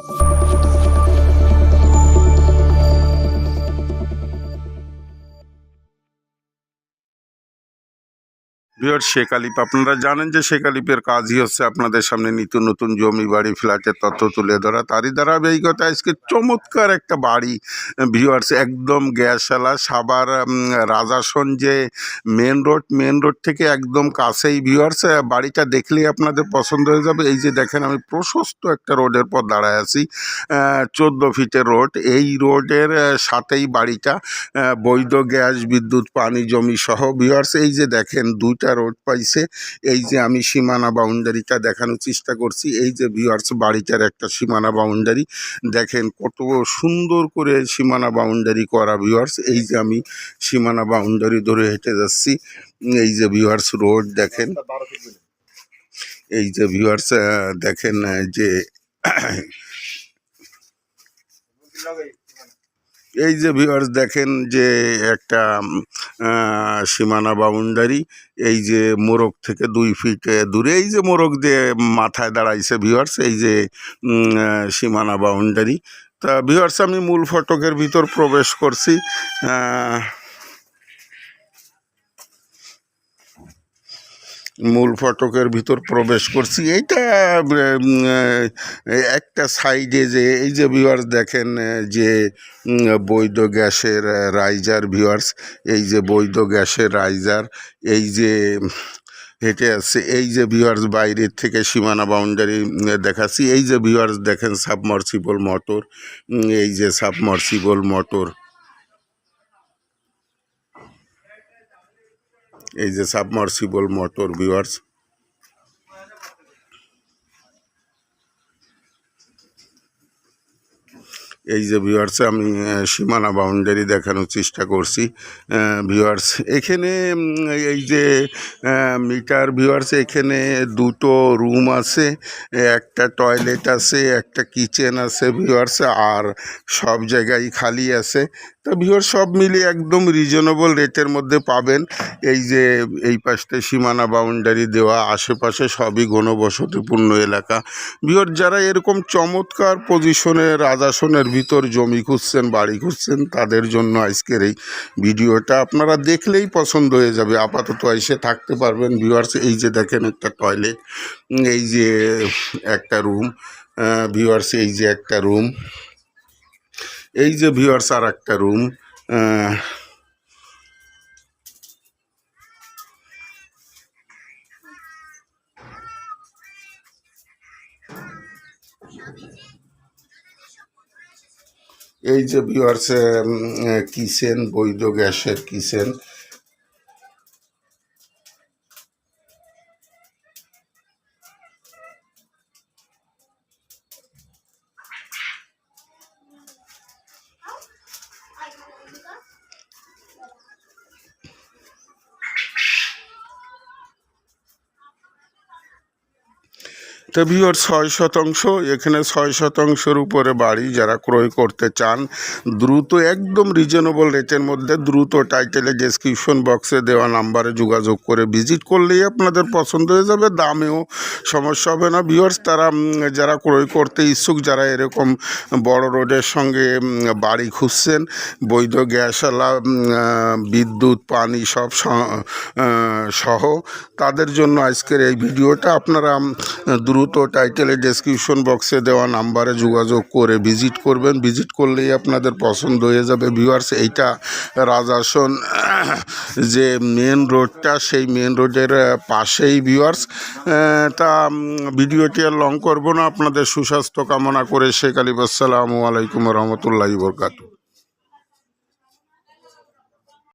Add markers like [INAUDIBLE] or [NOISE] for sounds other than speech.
Thank you. Bihar Sheikh আলিপ, আপনারা জানেন যে শেখ আলিপের কাজই হচ্ছে আপনাদের সামনে নিত্য নতুন জমি বাড়ি, ফ্ল্যাটের তথ্য তুলে ধরা। তারই ধারাবাহিকতা আজকে চমৎকার একটা বাড়ি ভিউয়ার্স একদম গ্যাসওয়ালা সাবার রাজাসন যে মেন রোড মেন রোড থেকে একদম কাছেই ভিউয়ার্স বাড়িটা দেখলেই আপনাদের পছন্দ হয়ে যাবে। এই যে দেখেন, আমি প্রশস্ত একটা রোডের পর দাঁড়ায় আছি চোদ্দ ফিটের রোড এই রোডের সাথেই বাড়িটা বৈধ গ্যাস, বিদ্যুৎ, পানি, জমি সহ ভিউয়ার্স এই যে দেখেন, দুইটা রোড পাইছে। এই যে আমি সীমানা বাউন্ডারিটা দেখানোর চেষ্টা করছি। এই যে ভিউয়ার্স বাড়িটার একটা সীমানা বাউন্ডারি। দেখেন কত সুন্দর করে সীমানা বাউন্ডারি করা ভিউয়ার্স এই যে আমি সীমানা বাউন্ডারি ধরে হেঁটে যাচ্ছি। এই যে ভিউয়ার্স রোড দেখেন। এই যে ভিউয়ার্স দেখেন যে এই যে ভিউয়ার্স দেখেন যে একটা সীমানা বাউন্ডারি, এই যে মোরগ থেকে দুই ফিট দূরে, এই যে মোরগ যে মাথায় দাঁড়াইছে ভিউয়ার্স এই যে সীমানা বাউন্ডারি। তা ভিউয়ার্স আমি মূল ফটকের ভিতর প্রবেশ করছি মূল ফটকের ভিতর প্রবেশ করছি। এইটা একটা সাইডে যে, এই যে ভিউয়ার্স দেখেন যে বৈধ গ্যাসের রাইজার ভিউয়ার্স এই যে বৈধ গ্যাসের রাইজার এই যে, হেঁটে আসছে, এই যে ভিউয়ার্স বাইরের থেকে সীমানা বাউন্ডারি দেখাচ্ছি। এই যে ভিউয়ার্স দেখেন সাবমার্সিবল মোটর এই যে সাবমার্সিবল মোটর এই যে সাবমার্সিবল মোটর, ভিউয়ার্স। এই যে ভিউয়ার্স, আমি সীমানা বাউন্ডারি দেখানোর চেষ্টা করছি। ভিউয়ার্স, এখানে এই যে মিটার, ভিউয়ার্স, এখানে দুটো রুম আছে একটা টয়লেট আছে, একটা কিচেন আছে, ভিউয়ার্স, আর সব জায়গায় খালি আছে। তা ভিওর সব মিলিয়ে একদম রিজনেবল রেটের মধ্যে পাবেন। এই যে, এই পাশটা সীমানা বাউন্ডারি দেওয়া, আশেপাশে সবই ঘনবসতিপূর্ণ এলাকা। ভিওর যারা এরকম চমৎকার পজিশনে রাজাসনের ভিতর জমি খুঁজছেন, বাড়ি খুঁজছেন, তাদের জন্য আজকের এই ভিডিওটা আপনারা দেখলেই পছন্দ হয়ে যাবে। আপাতত এসে থাকতে পারবেন। ভিউয়ার্স, এই যে দেখেন একটা টয়লেট এই যে একটা রুম ভিউয়ার্স, এই যে একটা রুম এই যে ভিউয়ার্স আর একটা রুম এই যে ভিউয়ার্স কিচেন বৈধ গ্যাসের কিচেন। তো ভিওর ছয় শতাংশ এখানে ছয় শতাংশের উপরে বাড়ি যারা ক্রয় করতে চান দ্রুত একদম রিজনেবল রেটের মধ্যে দ্রুত টাইটেলে ডেসক্রিপশন বক্সে দেওয়া নাম্বারে যোগাযোগ করে ভিজিট করলেই আপনাদের পছন্দ হয়ে যাবে দামেও সমস্যা হবে না। ভিওর্স তারা যারা ক্রয় করতে ইচ্ছুক যারা এরকম বড় রোডের সঙ্গে বাড়ি খুঁজছেন বৈধ গ্যাসওয়ালা বিদ্যুৎ পানি সব সহ তাদের জন্য আজকের এই ভিডিওটা আপনারা উম, দ্রুত টাইটেলে ডেসক্রিপশন বক্সে দেওয়া নাম্বারে যোগাযোগ করে ভিজিট করবেন। ভিজিট করলেই আপনাদের পছন্দ হয়ে যাবে। ভিউয়ার্স এইটা রাজাসন, [COUGHS] যে মেন রোডটা সেই মেন রোডের পাশেই ভিউয়ার্স তা ভিডিওটি আর লং করব না। আপনাদের সুস্বাস্থ্য কামনা করে শেখ আলিব আসসালামু আলাইকুম রহমতুল্লাহি বরকাতু